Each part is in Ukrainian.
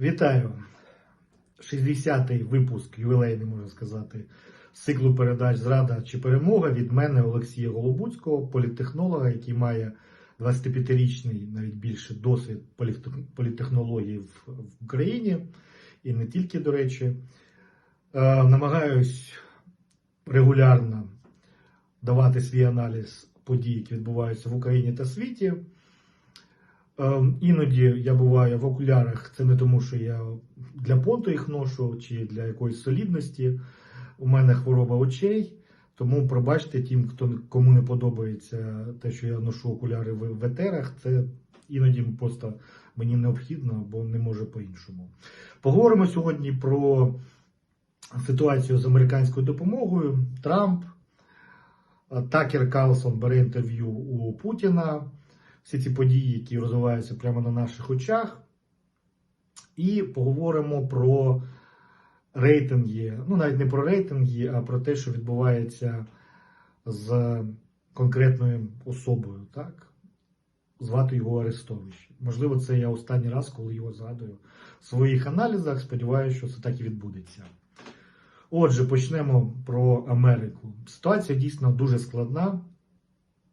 Вітаю! 60-й випуск, ювілейний, можна сказати, циклу передач Зрада чи перемога від мене Олексія Голобуцького, політтехнолога, який має 25-річний, навіть більше досвід політтех- політтехнології в, в Україні і не тільки, до речі. Е, намагаюсь регулярно давати свій аналіз подій, які відбуваються в Україні та світі. Ем, Іноді я буваю в окулярах. Це не тому, що я для понту їх ношу чи для якоїсь солідності. У мене хвороба очей. Тому пробачте тим, хто кому не подобається те, що я ношу окуляри в етерах. Це іноді просто мені необхідно, бо не може по-іншому. Поговоримо сьогодні про ситуацію з американською допомогою. Трамп, Такер Карлсон бере інтерв'ю у Путіна всі ці події, які розвиваються прямо на наших очах. І поговоримо про рейтинги. Ну, навіть не про рейтинги, а про те, що відбувається з конкретною особою. так? Звати його Арестович. Можливо, це я останній раз, коли його згадую в своїх аналізах. Сподіваюся, що це так і відбудеться. Отже, почнемо про Америку. Ситуація дійсно дуже складна.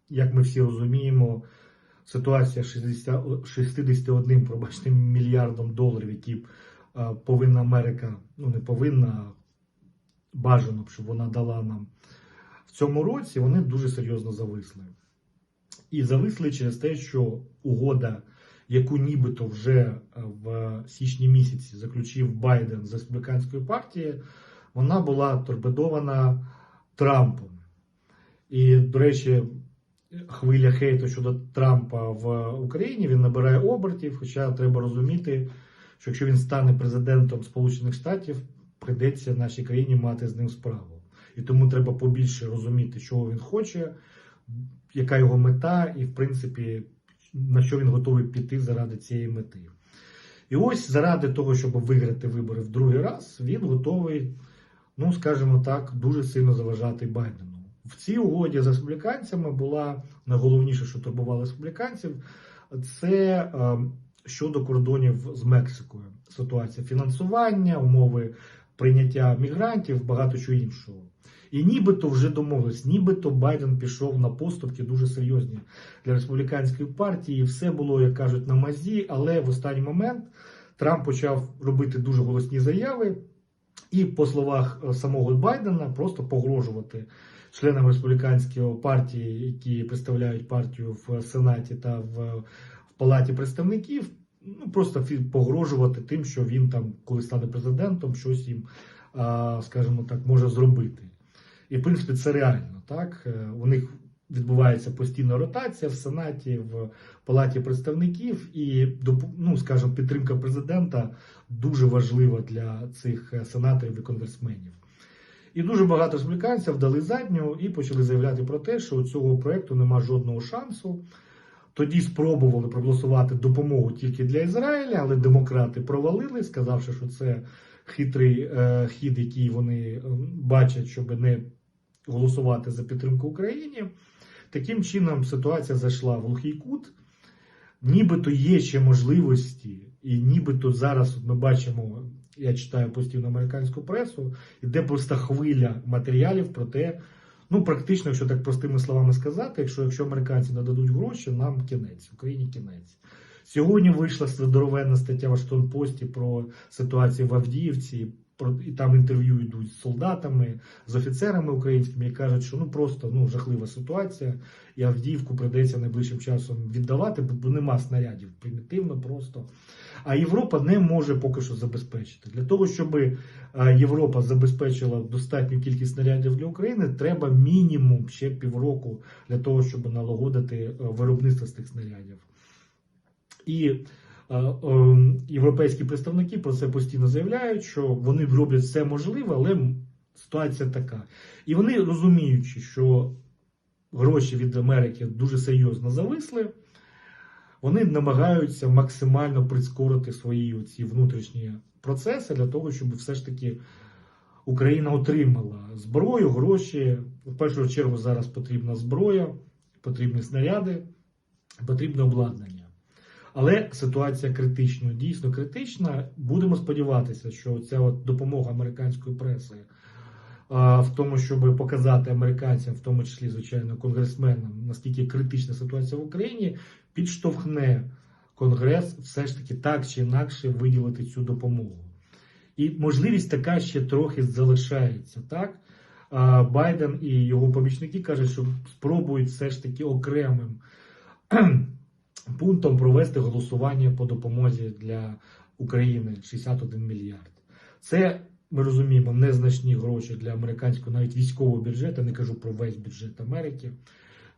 Як ми всі розуміємо, ситуація 60, 61, пробачте, мільярдом доларів, які е, повинна Америка, ну не повинна, бажано, б, щоб вона дала нам в цьому році, вони дуже серйозно зависли. І зависли через те, що угода, яку нібито вже е, в січні місяці заключив Байден з республіканської партії, вона була торпедована Трампом. І, до речі, хвиля хейту щодо Трампа в Україні він набирає обертів. Хоча треба розуміти, що якщо він стане президентом Сполучених Штатів, прийдеться нашій країні мати з ним справу. І тому треба побільше розуміти, чого він хоче, яка його мета, і в принципі на що він готовий піти заради цієї мети. І ось заради того, щоб виграти вибори в другий раз, він готовий, ну скажімо так, дуже сильно заважати Байдену. В цій угоді з республіканцями була найголовніше, що турбувало республіканців, це е, щодо кордонів з Мексикою. Ситуація фінансування, умови прийняття мігрантів, багато чого іншого. І нібито вже домовились, нібито Байден пішов на поступки дуже серйозні для республіканської партії. Все було, як кажуть, на мазі, але в останній момент Трамп почав робити дуже голосні заяви. І, по словах е, самого Байдена, просто погрожувати членам республіканської партії, які представляють партію в Сенаті та в, Палаті представників, ну просто погрожувати тим, що він там, коли стане президентом, щось їм, скажімо так, може зробити. І в принципі це реально. Так Е, у них відбувається постійна ротація в Сенаті, в Палаті представників, і ну, скажімо, підтримка президента дуже важлива для цих е, сенаторів і конгресменів. І дуже багато республіканців дали задню і почали заявляти про те, що у цього проекту нема жодного шансу. Тоді спробували проголосувати допомогу тільки для Ізраїля, але демократи провалили, сказавши, що це хитрий е, хід, який вони е, бачать, щоб не голосувати за підтримку Україні. Таким чином ситуація зайшла в глухий кут. Нібито є ще можливості, і нібито зараз ми бачимо, я читаю постійно американську пресу, іде просто хвиля матеріалів про те, ну практично, якщо так простими словами сказати, якщо, якщо американці нададуть гроші, нам кінець, Україні кінець. Сьогодні вийшла здоровенна стаття в Вашингтон Пості про ситуацію в Авдіївці. І там інтерв'ю йдуть з солдатами, з офіцерами українськими і кажуть, що ну просто ну жахлива ситуація, і Авдіївку прийдеться найближчим часом віддавати, бо нема снарядів. Примітивно просто. А Європа не може поки що забезпечити. Для того, щоб Європа забезпечила достатню кількість снарядів для України, треба мінімум ще півроку для того, щоб налагодити е, виробництво з тих снарядів. І європейські представники про це постійно заявляють, що вони роблять все можливе, але ситуація така. І вони розуміючи, що гроші від Америки дуже серйозно зависли, вони намагаються максимально прискорити свої ці внутрішні процеси для того, щоб все ж таки Україна отримала зброю, гроші. В першу чергу зараз потрібна зброя, потрібні снаряди, потрібне обладнання. Але ситуація критична, дійсно критична. Будемо сподіватися, що ця от допомога американської преси в тому, щоб показати американцям, в тому числі, звичайно, конгресменам, наскільки критична ситуація в Україні, підштовхне Конгрес все ж таки так чи інакше виділити цю допомогу. І можливість така ще трохи залишається. Так? Байден і його помічники кажуть, що спробують все ж таки окремим пунктом провести голосування по допомозі для України 61 мільярд. Це ми розуміємо незначні гроші для американського навіть військового бюджету. Не кажу про весь бюджет Америки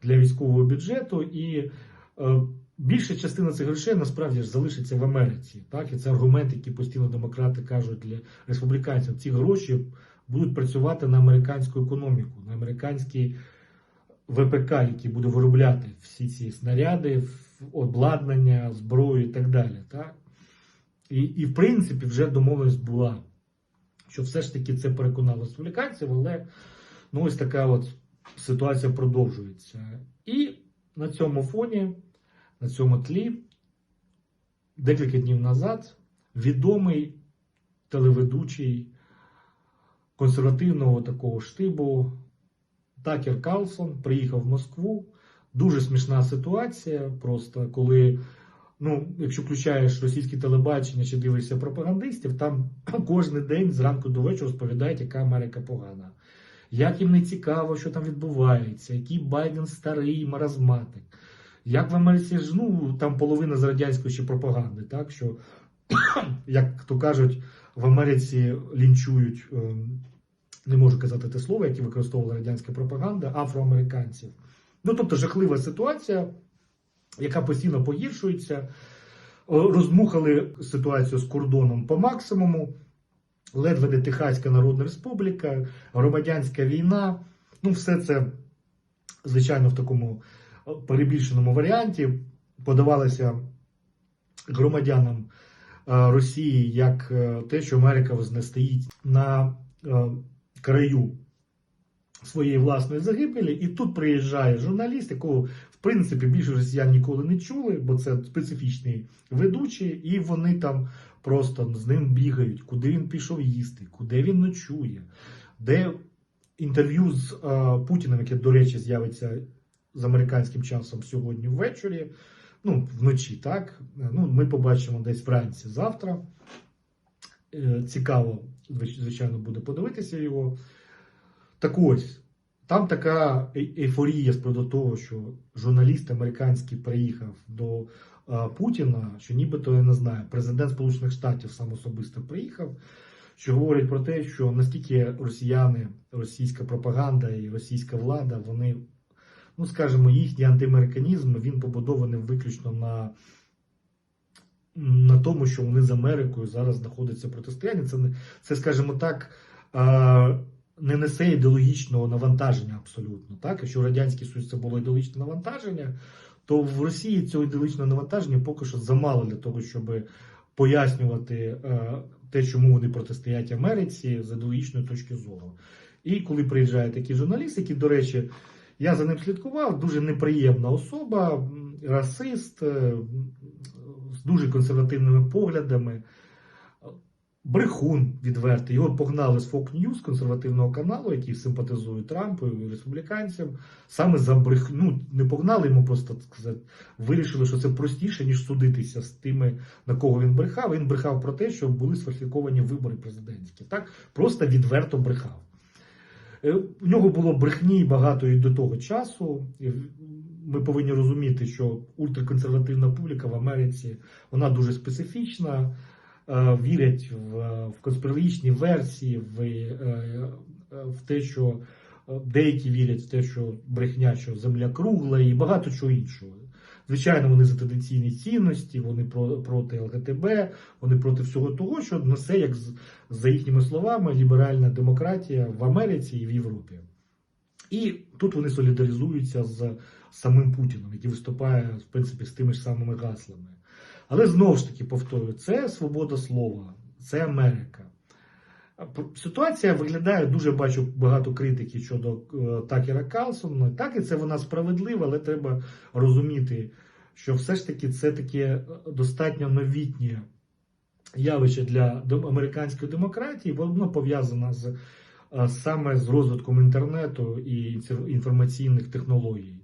для військового бюджету. І е, більша частина цих грошей насправді ж залишиться в Америці. Так, і це аргумент, який постійно демократи кажуть для республіканців. Ці гроші будуть працювати на американську економіку, на американський ВПК, який буде виробляти всі ці снаряди, обладнання, зброю і так далі. Так? І, і в принципі, вже домовленість була, що все ж таки це переконало республіканців, але ну, ось така от ситуація продовжується. І на цьому фоні, на цьому тлі, декілька днів назад відомий телеведучий консервативного такого штибу Такер Карлсон приїхав в Москву. Дуже смішна ситуація. Просто коли, ну, якщо включаєш російське телебачення чи дивишся пропагандистів, там кожен день зранку до вечора розповідають, яка Америка погана. Як їм не цікаво, що там відбувається, який Байден старий маразматик. Як в Америці ж ну там половина з радянської ще пропаганди, так що, як то кажуть, в Америці лінчують, ем, не можу казати те слово, яке використовувала радянська пропаганда, афроамериканців. Ну тобто жахлива ситуація, яка постійно погіршується. Розмухали ситуацію з кордоном по максимуму. Ледве не Техаська Народна Республіка, громадянська війна. Ну, все це, звичайно, в такому перебільшеному варіанті подавалося громадянам е, Росії як е, те, що Америка не стоїть на е, краю своєї власної загибелі, і тут приїжджає журналіст, якого в принципі більше росіян ніколи не чули, бо це специфічний ведучий, і вони там просто з ним бігають, куди він пішов їсти, куди він ночує, де інтерв'ю з е, Путіним, яке, до речі, з'явиться з американським часом сьогодні ввечері, ну, вночі, так? Ну, Ми побачимо десь вранці завтра. Е, Цікаво, звичайно, буде подивитися його. Так ось, там така ейфорія з приводу того, що журналіст американський приїхав до Путіна, що нібито я не знаю, президент Сполучених Штатів сам особисто приїхав, що говорить про те, що настільки росіяни, російська пропаганда і російська влада, вони, ну скажімо, їхній антиамериканізм він побудований виключно на. На тому, що вони з Америкою зараз знаходяться в протистоянні, це, це скажімо так, не несе ідеологічного навантаження абсолютно. Так? Якщо Радянський Союз це було ідеологічне навантаження, то в Росії цього ідеологічного навантаження поки що замало для того, щоб пояснювати е, те, чому вони протистоять Америці з ідеологічної точки зору. І коли приїжджає такий журналіст, який, до речі, я за ним слідкував, дуже неприємна особа, расист е, з дуже консервативними поглядами. Брехун відвертий. Його погнали з Fox News, консервативного каналу, який симпатизує Трампу і республіканцям. Саме за брехню ну, не погнали йому, просто сказати, вирішили, що це простіше, ніж судитися з тими, на кого він брехав. Він брехав про те, що були сфальсифіковані вибори президентські. Так просто відверто брехав. У е, нього було брехні багато і до того часу. Ми повинні розуміти, що ультраконсервативна публіка в Америці вона дуже специфічна. Е, вірять в, конспірологічні версії, в, е, в те, що е, деякі вірять в те, що брехня, що земля кругла, і багато чого іншого. Звичайно, вони за традиційні цінності, вони про, проти ЛГТБ, вони проти всього того, що несе, як за їхніми словами, ліберальна демократія в Америці і в Європі. І тут вони солідаризуються з самим Путіном, який виступає в принципі з тими ж самими гаслами. Але знову ж таки повторюю, це свобода слова, це Америка. Ситуація виглядає, дуже бачу багато критики щодо е, Такера Калсона. Так, і це вона справедлива, але треба розуміти, що все ж таки це таке достатньо новітнє явище для американської демократії, бо воно пов'язано з е, саме з розвитком інтернету і інформаційних технологій.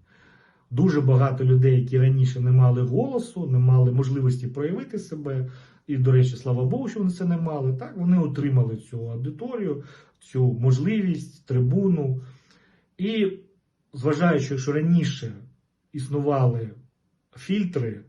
Дуже багато людей, які раніше не мали голосу, не мали можливості проявити себе. І, до речі, слава Богу, що вони це не мали. Так, вони отримали цю аудиторію, цю можливість, трибуну. І зважаючи, що раніше існували фільтри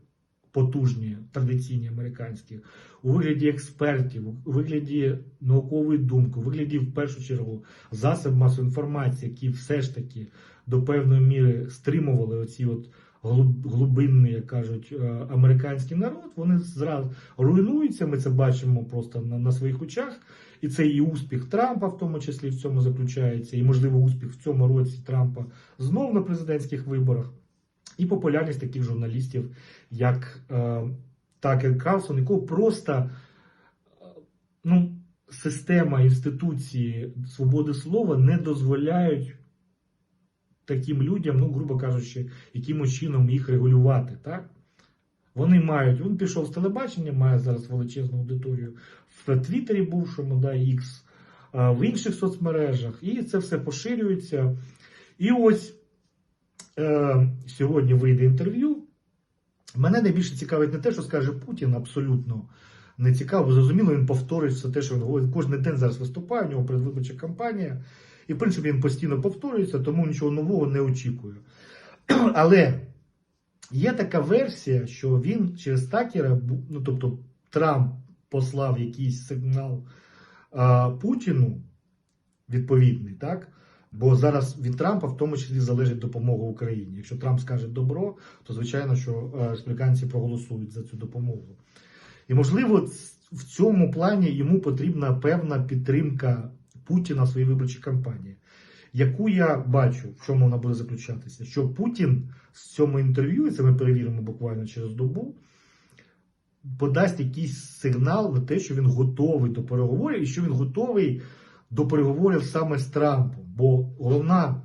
потужні, традиційні американські, у вигляді експертів, у вигляді наукової думки, у вигляді, в першу чергу, засоб масової інформації, які все ж таки до певної міри стримували оці от глиб- глибинний, як кажуть, е, американський народ, вони зразу руйнуються. Ми це бачимо просто на, на своїх очах. І це і успіх Трампа, в тому числі в цьому заключається, і можливо успіх в цьому році Трампа знов на президентських виборах, і популярність таких журналістів, як е, Такер Карлсон, якого просто е, ну, система інституції свободи слова не дозволяють таким людям, ну, грубо кажучи, якимось чином їх регулювати. Так? Вони мають, він пішов з телебачення, має зараз величезну аудиторію в Твіттері бувшому, да, X, в інших соцмережах, і це все поширюється. І ось е, сьогодні вийде інтерв'ю. Мене найбільше цікавить не те, що скаже Путін, абсолютно не цікаво. Зрозуміло, він повторює все те, що він говорить. Кожен день зараз виступає, у нього передвиборча кампанія. І, в принципі, він постійно повторюється, тому нічого нового не очікую. Але є така версія, що він через Такера, ну тобто Трамп послав якийсь сигнал а, Путіну відповідний, так? Бо зараз від Трампа в тому числі залежить допомога Україні. Якщо Трамп скаже добро, то звичайно, що е, республіканці проголосують за цю допомогу. І можливо, в цьому плані йому потрібна певна підтримка Путіна в своїй виборчій кампанії, яку я бачу, в чому вона буде заключатися. Що Путін з цьому інтерв'ю, і це ми перевіримо буквально через добу, подасть якийсь сигнал на те, що він готовий до переговорів, і що він готовий до переговорів саме з Трампом. Бо головна,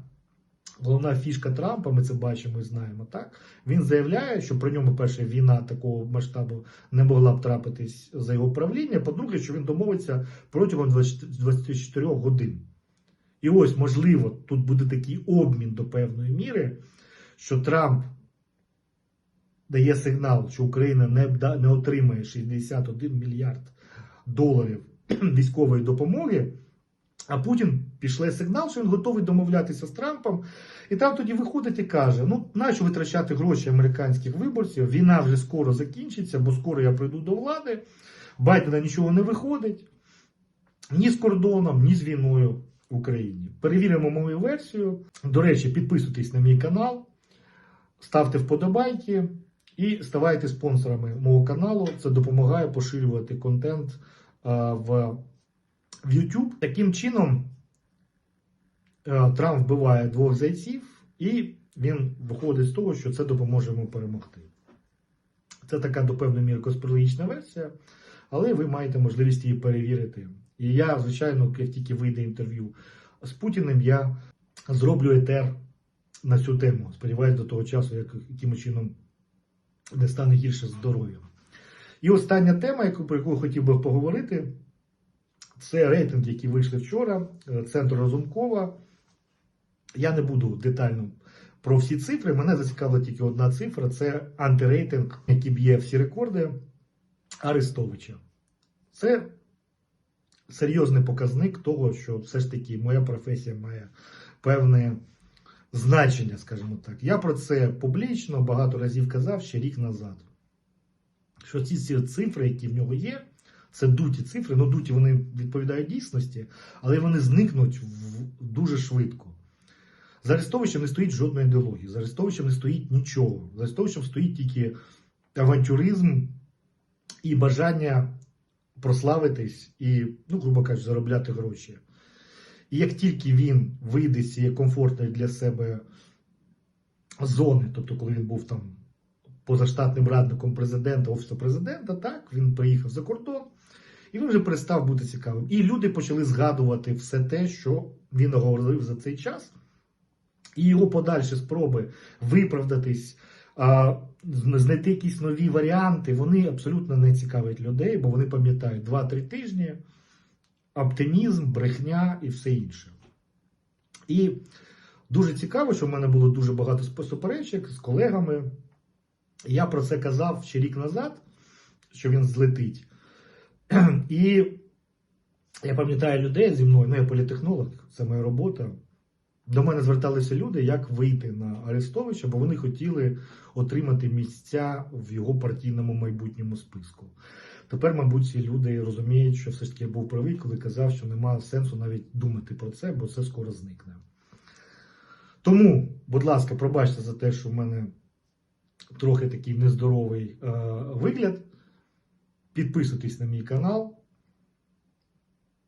головна фішка Трампа, ми це бачимо і знаємо, так? Він заявляє, що при ньому перша війна такого масштабу не могла б трапитись за його правління. По-друге, що він домовиться протягом 24 годин. І ось, можливо, тут буде такий обмін до певної міри, що Трамп дає сигнал, що Україна не, не отримає 61 мільярд доларів військової допомоги. А Путін пішле сигнал, що він готовий домовлятися з Трампом. І там тоді виходить і каже: ну, нащо витрачати гроші американських виборців? Війна вже скоро закінчиться, бо скоро я прийду до влади. Байдена нічого не виходить ні з кордоном, ні з війною в Україні. Перевіримо мою версію. До речі, підписуйтесь на мій канал, ставте вподобайки і ставайте спонсорами мого каналу. Це допомагає поширювати контент в YouTube. Таким чином Трамп вбиває двох зайців, і він виходить з того, що це допоможе йому перемогти. Це така до певної міри конспірологічна версія, але ви маєте можливість її перевірити. І я, звичайно, як тільки вийде інтерв'ю з Путіним, я зроблю етер на цю тему. Сподіваюсь, до того часу, як якимось чином не стане гірше з здоров'ям. І остання тема, яку, про яку хотів би поговорити, це рейтинги, які вийшли вчора, е, центру Разумкова. Я не буду детально про всі цифри. Мене зацікавила тільки одна цифра: це антирейтинг, який б'є всі рекорди Арестовича. Це серйозний показник того, що все ж таки моя професія має певне значення, скажімо так. Я про це публічно багато разів казав ще рік назад. Що ці всі цифри, які в нього є, це дуті цифри, ну дуті вони відповідають дійсності, але вони зникнуть в- дуже швидко. За Арестовичем не стоїть жодної ідеології, за Арестовичем не стоїть нічого. За Арестовичем стоїть тільки авантюризм і бажання прославитись і, ну, грубо кажучи, заробляти гроші. І як тільки він вийде з цієї комфортної для себе зони, тобто, коли він був там позаштатним радником президента, офісу президента, так, він приїхав за кордон, і він вже перестав бути цікавим. І люди почали згадувати все те, що він говорив за цей час. І його подальші спроби виправдатись, знайти якісь нові варіанти, вони абсолютно не цікавлять людей, бо вони пам'ятають 2-3 тижні, оптимізм, брехня і все інше. І дуже цікаво, що в мене було дуже багато суперечок з колегами. Я про це казав ще рік назад, що він злетить. І я пам'ятаю людей зі мною, ну я політехнолог, це моя робота. До мене зверталися люди, як вийти на Арестовича, бо вони хотіли отримати місця в його партійному майбутньому списку. Тепер, мабуть, ці люди розуміють, що все ж таки я був правий, коли казав, що немає сенсу навіть думати про це, бо це скоро зникне. Тому, будь ласка, пробачте за те, що в мене трохи такий нездоровий е, вигляд. Підписуйтесь на мій канал,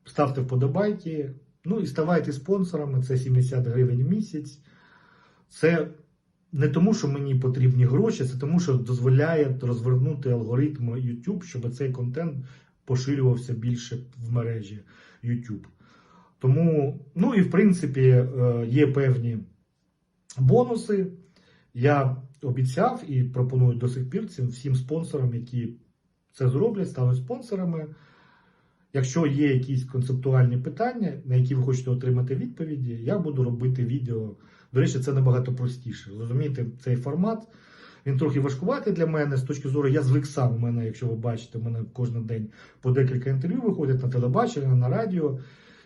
ставте вподобайки. Ну і ставайте спонсорами. Це 70 гривень в місяць. Це не тому, що мені потрібні гроші, це тому, що дозволяє розвернути алгоритм YouTube, щоб цей контент поширювався більше в мережі YouTube. Тому, ну і в принципі, е, є певні бонуси. Я обіцяв і пропоную до сих пір цим всім спонсорам, які це зроблять, стануть спонсорами. Якщо є якісь концептуальні питання, на які ви хочете отримати відповіді, я буду робити відео. До речі, це набагато простіше. Розумієте, цей формат він трохи важкуватий для мене. З точки зору, я звик сам. У мене, якщо ви бачите, у мене кожен день по декілька інтерв'ю виходять на телебачення, на радіо.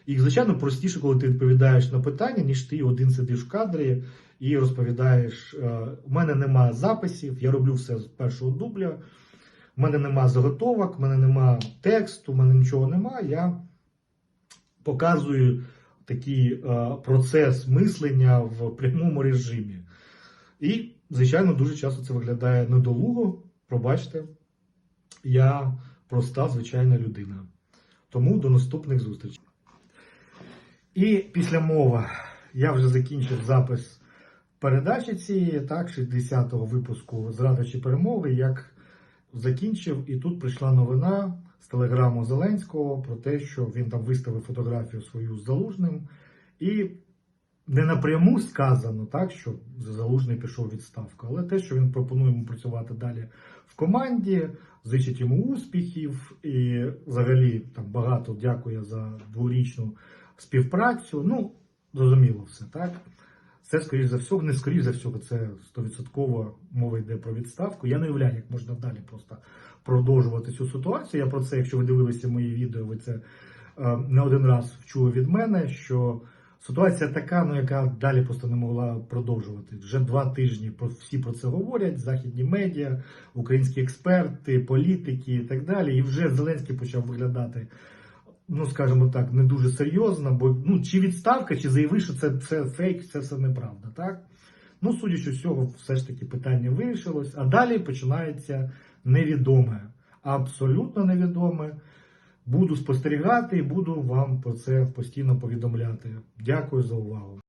І, звичайно, простіше, коли ти відповідаєш на питання, ніж ти один сидиш в кадрі і розповідаєш. е, У мене немає записів, я роблю все з першого дубля. У мене нема заготовок, у мене нема тексту, у мене нічого нема. Я показую такий е, процес мислення в прямому режимі. І, звичайно, дуже часто це виглядає недолуго. Пробачте, я проста звичайна людина. Тому до наступних зустрічей. І після мова я вже закінчив запис передачі цієї, так, 60-го випуску Зрада чи перемоги. Як закінчив, і тут прийшла новина з телеграму Зеленського про те, що він там виставив фотографію свою з Залужним, і не напряму сказано, так, що Залужний пішов відставку, але те, що він пропонує йому працювати далі в команді, зичить йому успіхів, і взагалі там багато дякує за дворічну співпрацю. Ну, зрозуміло все, так? Це, скоріш за все, не скоріш за все, це стовідсотково мова йде про відставку. Я не уявляю, як можна далі просто продовжувати цю ситуацію. Я про це, якщо ви дивилися мої відео, ви це е, не один раз чули від мене, що ситуація така, ну яка далі просто не могла продовжувати. Вже два тижні про всі про це говорять: західні медіа, українські експерти, політики і так далі. І вже Зеленський почав виглядати ну скажімо так, не дуже серйозно, бо ну, чи відставка, чи заяви, що це, це фейк, це все неправда, так? Ну, судячи з цього, все ж таки питання вирішилось, а далі починається невідоме, абсолютно невідоме. Буду спостерігати і буду вам про це постійно повідомляти. Дякую за увагу.